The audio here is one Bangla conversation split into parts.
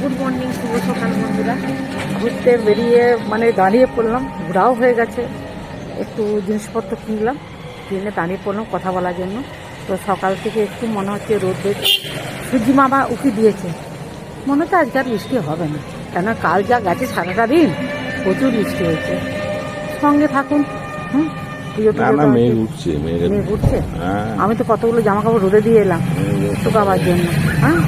গুড মর্নিং শুভ সকাল বন্ধুরা। ঘুরতে বেরিয়ে মানে দাঁড়িয়ে পড়লাম ঘোরাও হয়ে গেছে। একটু জিনিসপত্র কিনলাম কিনে দাঁড়িয়ে পড়লাম কথা বলার জন্য। তো সকাল থেকে একটু মনে হচ্ছে রোদ সূর্যি মামা উঁকি দিয়েছে। মনে হচ্ছে আজকে আর বৃষ্টি হবে না। কেন কাল যা গেছে সারাটা দিন প্রচুর বৃষ্টি হয়েছে। সঙ্গে থাকুন হুম? হ্যাঁ। আমি তো কতগুলো জামা কাপড় রোদে দিয়ে এলাম। শুকাবার জন্য হ্যাঁ?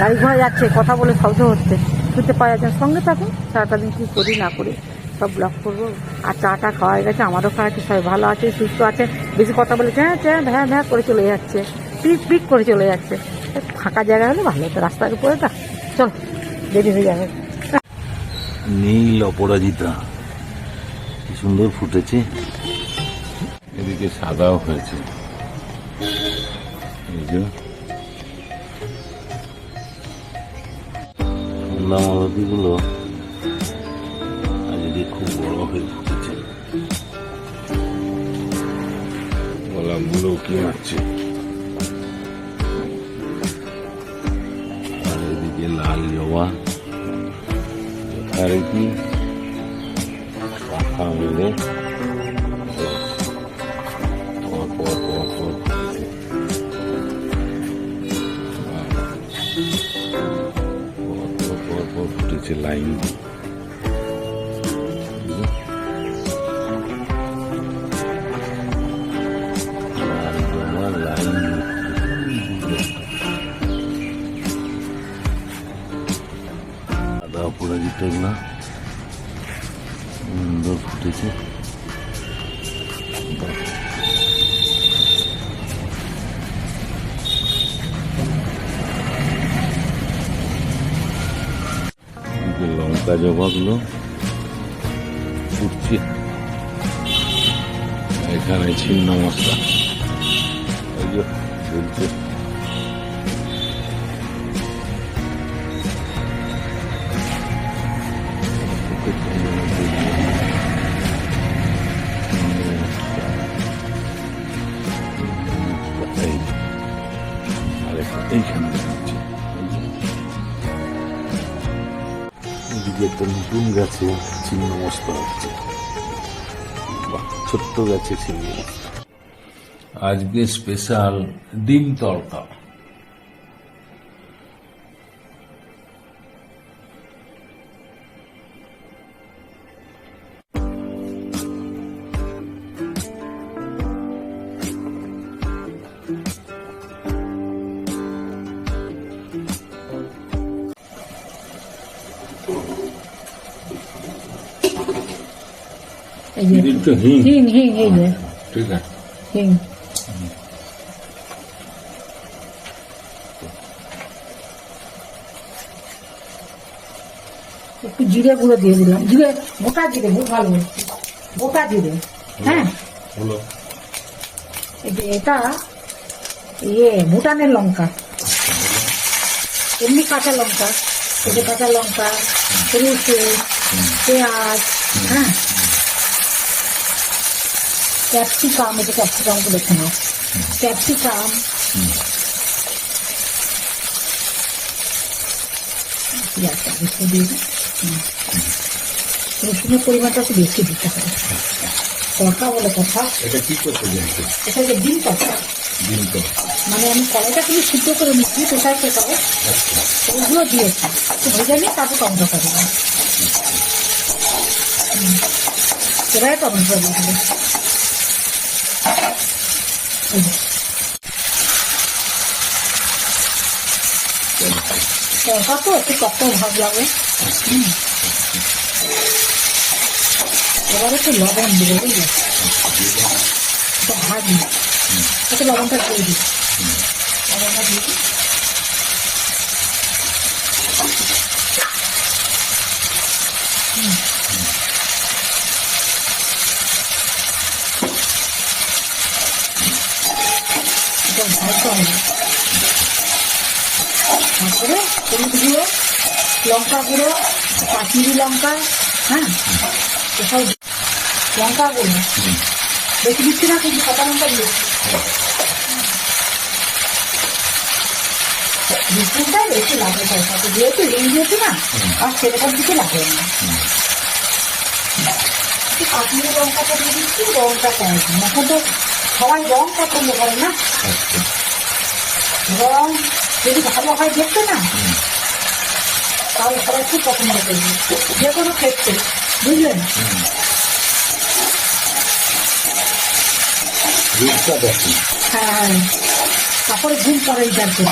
গাড়ি ঘোড়া যাচ্ছে কথা বলে শব্দ হচ্ছে। শুনতে পাওয়া যাচ্ছে সঙ্গে থাকুন, সারাটা দিন কী করি, না করি, সব ব্লক করব। আর চাটা খাওয়া গেছে, আমারও খাওয়া আছে সবাই ভালো আছে, সুস্থ আছে। বেশি কথা বলে হ্যাঁ হ্যাঁ ভ্যাঁ ভ্যাঁ করে চলে যাচ্ছে। পিক পিক করে চলে যাচ্ছে। ফাঁকা জায়গা হলে ভালো হতো রাস্তার উপরে তা চল, দেরি হয়ে যাবে। নীল অপরাজিতা। কি সুন্দর ফুটেছে। এদিকে সাদাও হয়েছে। এই যে। সন্ধ্যা মালতিগুলো আজকে খুব বড় হয়ে ফুটেছে গোলাপগুলো কি মারছে আর এদিকে লাল জবা কি? পাখা মেলে। পর ফুটেছে লাইন দিয়ে। লাল জবা লাইন দিয়ে লঙ্কা জবাগুলো ফুটছে। এখানে ছিন্ন মশলা। ঝুলছে গাছে চিহ্ন মস্তা হচ্ছে ছোট্ট গাছে মস্তা আজকে স্পেশাল ডিম তড়কা একটু হিং হিং হিং এই যে ঠিক আছে হিং একটু জিরে গুঁড়ো দিয়ে দিলাম। জিরে গোটা জিরে ভালো গোটা জিরে হ্যাঁ এই যে এটা ইয়ে ভুটানের লঙ্কা। এমনি কাঁচা লঙ্কা। এই যে কাঁচা লঙ্কা রসুন পেঁয়াজ হ্যাঁ? ক্যাপসিকাম এই যে ক্যাপসিকামগুলো দেখে নাও। ক্যাপসিকাম। রসুনের পরিমাণটা একটু বেশি দিতে হবে। তরকা বলে কথা। এটা কি করতে এটা যে ডিম তরকা ডিম মানে আমি কড়াইটা তুমি সিদ্ধ করে নিচ্ছি প্রেশার কুকারে আচ্ছা। ওইগুলো দিয়েছি ভেজে নিয়ে তারপর টমেটো করে হুম। এবারে টমেটো দিয়ে এই তো একটু কত ভাব লাগে। এবারে একটু লবণ দেবো বুঝলি একটু ভাজি একটু লবণটা দিয়ে দিই লবণটা দিয়ে তারপরে হলুদ গুঁড়ো, লঙ্কা গুঁড়ো, কাশ্মীরি লঙ্কা হ্যাঁ? এসব লঙ্কা গুঁড়ো। বেশি দিচ্ছি না, কিন্তু কাঁচা লঙ্কা দিয়েছি বিস্কুটটা বেশি লাগে তরকারি যেহেতু রিং দিয়েছি না, আর সেরকম কিছু লাগে না। কাশ্মীরি লঙ্কাটা দিয়ে দিচ্ছি রংটা কম। এখন তো সবাই রং পছন্দ করে না? আচ্ছা রং যদি ভালো হয় দেখতে না তাহলে সবাই খুব পছন্দ করবে। যে কোনো ক্ষেত্রে বুঝলেন? হ্যাঁ তারপরে পরে যার জন্য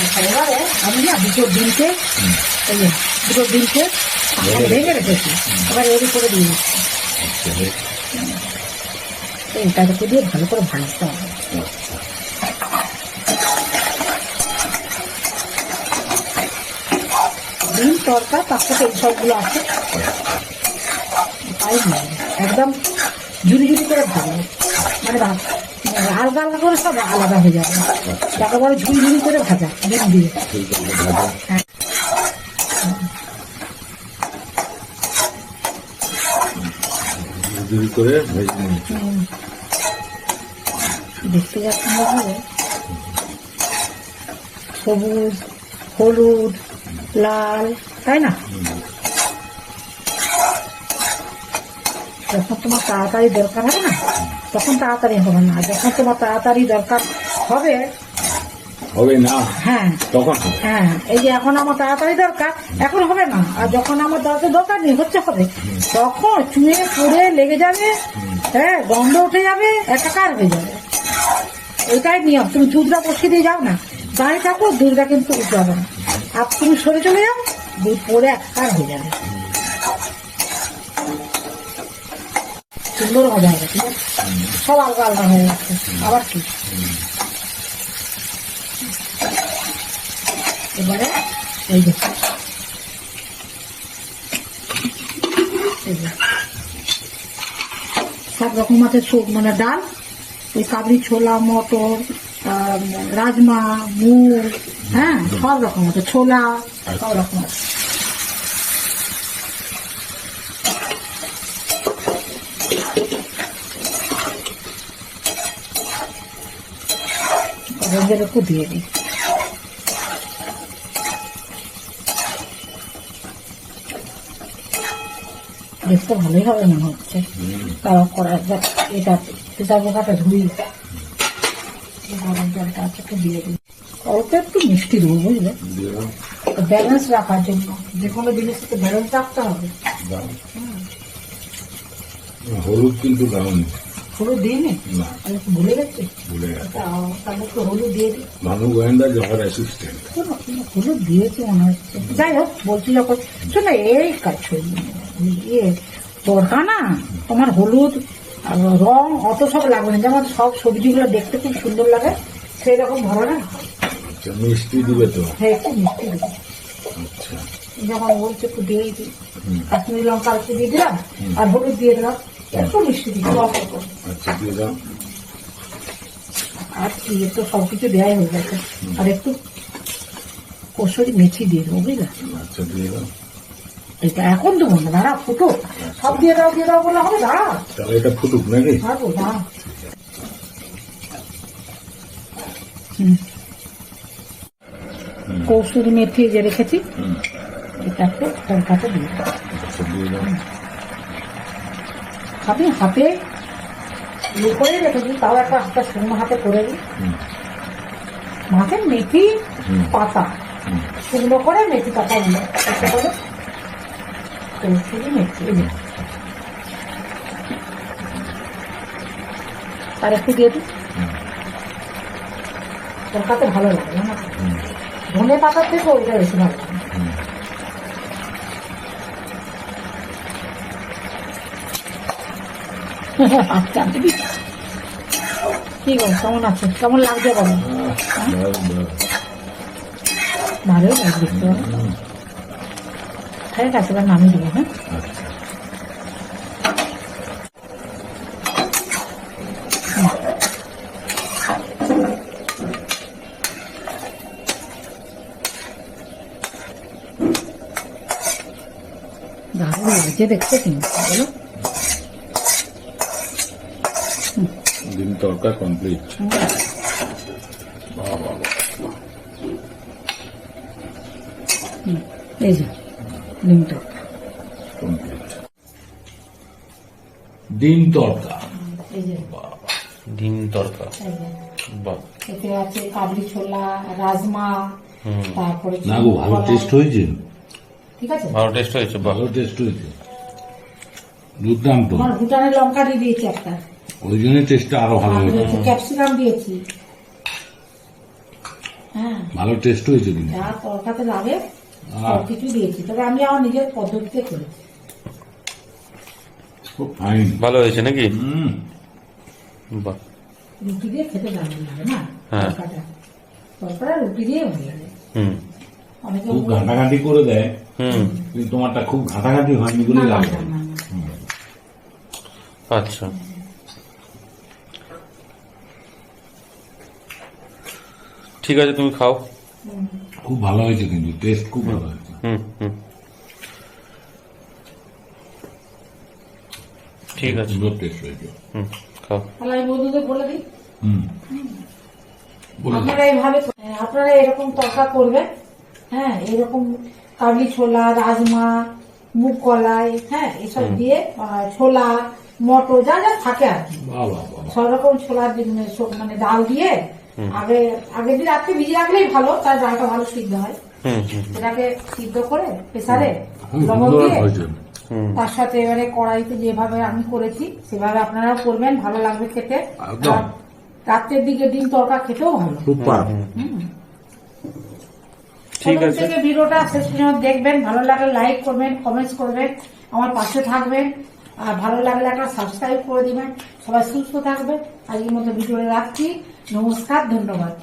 আচ্ছা এবারে আমি না দুটো ডিমকে দুটো ডিমকে ভেঙে রেখেছি। এবার এর উপরে দিয়ে দিচ্ছি। আচ্ছা। এইটাকে দিয়ে ভালো করে ভাজতে হবে। ডিম তরকা তার সাথে সবগুলো আছে তাই একদম ঝুড়ি ঝুড়ি করে ভালো মানে হালকা হালকা করে সব আলাদা হয়ে যাবে তাকে বলে ঝুড়ি ঝুড়ি করে ভাজা ডিম দিয়ে। দেখতে যা সুন্দর হবে সবুজ হলুদ লাল তাই না যখন তোমার তাড়াতাড়ি দরকার হবে না তখন তাড়াতাড়ি হবে না। যখন তোমার তাড়াতাড়ি দরকার হবে হবে না হ্যাঁ। তখন হ্যাঁ এই যে এখন আমার তাড়াতাড়ি দরকার এখন হবে না। আর যখন আমার দরকার দরকার নেই হচ্ছে হবে। তখন চুয়ে পুড়ে লেগে যাবে হ্যাঁ গন্ধ উঠে যাবে একাকার হয়ে যাবে। এটাই নিয়ম। তুমি দুধটা বসিয়ে দিয়ে যাও না। দাঁড়িয়ে থাকো দুধটা কিন্তু উঠে যাবে না। আর তুমি সরে চলে যাও দুধ পরে একাকার হয়ে যাবে। সুন্দর মজা হবে, ঠিক আছে? সব আলগা আলগা হয়ে যাচ্ছে। আবার কি? এবারে এই যে সব রকম আছে সব মানে ডাল ওই কাবলি ছোলা, মটর রাজমা মুগ হ্যাঁ সব রকম আছে ছোলা সব রকম আছে। একটু দিয়ে দিই। দেখতে ভালোই হবে মনে হচ্ছে। তাও করা যাক এটা সেটা বোকাটা ধুই। গরম জলটা আছে একটু দিয়ে দিই। অল্প একটু মিষ্টি দেবো বুঝলে? ব্যালেন্স রাখার জন্য যে কোনো জিনিসকে ব্যালেন্স রাখতে হবে। হলুদ কিন্তু দাম হলুদ দিইনি? না। আমি ভুলে গেছি। ভুলে গেছে। তাহলে একটু হলুদ দিয়ে দিই। ভানু গোয়েন্দা জহর অ্যাসিস্ট্যান্ট শোনো, শোনো, হলুদ দিয়েছে মনে হচ্ছে। যাই হোক শোনো এই কাজ ইয়ে তরকা না তোমার হলুদ রং অত সব লাগবে না। যেমন সব সবজিগুলো দেখতে খুব সুন্দর লাগে সেই রকম ভালো না? আচ্ছা মিষ্টি দিবে তো। হ্যাঁ একটু মিষ্টি দেবো। আচ্ছা। যখন বলছে একটু দিয়েই দিই। কাশ্মীরি লঙ্কা একটু দিয়ে দিলাম আর হলুদ দিয়ে দিলাম একটু মিষ্টি দিই অল্প। আচ্ছা দিয়ে দাও। আর কি একটু সব কিছু দেওয়াই হয়ে গেছে। আর একটু কসুরি মেথি দিয়ে দেবো বুঝলে? আচ্ছা দিয়ে দাও। এটা এখন দেবো না দাঁড়া ফুটো সব দিয়ে দাও দিয়ে দাও বলে হবে দাঁড়া। তাহলে এটা ফুটুক নাকি? পারব দাঁড়া। হুম। কৌসুরি মেথি যে রেখেছি। এটা একটু তরকাতে দিয়ে আমি হাতে ইয়ে করে রেখেছি তাও একটা হাতে শুকনো হাতে করে দিই। মাছের মেথি পাতা। শুকনো করে মেথি পাতা গুলো এতে করে কৌসুরি মেথি আর একটু দিয়ে দিই হুম। তরকাতে ভালো লাগে না। ধনে পাতার থেকে ওইটা বেশি ভালো। আচ্ছা কি গো, কেমন আছে কেমন লাগছে বলো বলো হুম। ঠিক আছে, এবার নামিয়ে দিবো হ্যাঁ দারুণ লাগছে দেখতে কিন্তু বলো ডিম তরকা কমপ্লিট এই যে ডিম তরকা কমপ্লিট ডিম তড়কা ডিম তরকা বাহ এতে আছে কাবলি ছোলা রাজমা তারপরে না গো ভালো টেস্ট হয়েছে ঠিক আছে? ভালো টেস্ট হয়েছে ভালো টেস্ট হয়েছে। দুর্দান্ত। আমার ভুটানের লঙ্কা দিয়ে দিয়েছি একটা। ওই জন্য টেস্টটা আরও ভালো হয়েছে। ক্যাপসিকাম দিয়েছি। হ্যাঁ। ভালো টেস্ট হয়েছে কিন্তু। যা তরকাতে লাগে সব কিছু দিয়েছি। তবে আমি আমার নিজের পদ্ধতিতে করেছি। খুব ফাইন ভালো হয়েছে নাকি? হুম। বাহ। রুটি দিয়ে খেতে লাগে না? হ্যাঁ। তরকাটা রুটি দিয়ে ভালো লাগে। হুম। অনেকে খুব ঘাঁটাঘাঁটি করে দেয়। কিন্তু তোমারটা খুব ঘাঁটাঘাঁটি হয়নি বলে না, লাগে না, না, না। আচ্ছা। ঠিক আছে তুমি খাও। খুব ভালো হয়েছে কিন্তু টেস্ট খুব ভালো হয়েছে। হুম হুম। ঠিক আছে। সুন্দর টেস্ট হয়েছে। হুম খাও। তাহলে আমি বন্ধুদের বলে দিই? হুম। আপনারা এইভাবে হ্যাঁ, আপনারা এরকম তরকা করবেন। হ্যাঁ এরকম কাবলি ছোলা রাজমা মুগ কলাই হ্যাঁ এসব দিয়ে ছোলা মটর যা যা থাকে আর কি। সব রকম ছোলার মানে ডাল দিয়ে আগে আগের দিন রাত্রে ভিজিয়ে রাখলেই ভালো তার ডালটা ভালো সিদ্ধ হয়। সেটাকে সিদ্ধ করে প্রেসারে লবণ দিয়ে তার সাথে এবারে কড়াইতে যেভাবে আমি করেছি সেভাবে আপনারাও করবেন ভালো লাগবে খেতে। রাত্রের দিকে ডিম তরকা খেতেও ভালো। ঠিক আছে। থেকে ভিডিওটা শেষ পর্যন্ত দেখবেন ভালো লাগলে লাইক করবেন কমেন্টস করবেন আমার পাশে থাকবেন আর ভালো লাগলে একটা সাবস্ক্রাইব করে দিবেন। সবাই সুস্থ থাকবেন। আজকের মতো ভিডিওটা রাখছি। নমস্কার ধন্যবাদ।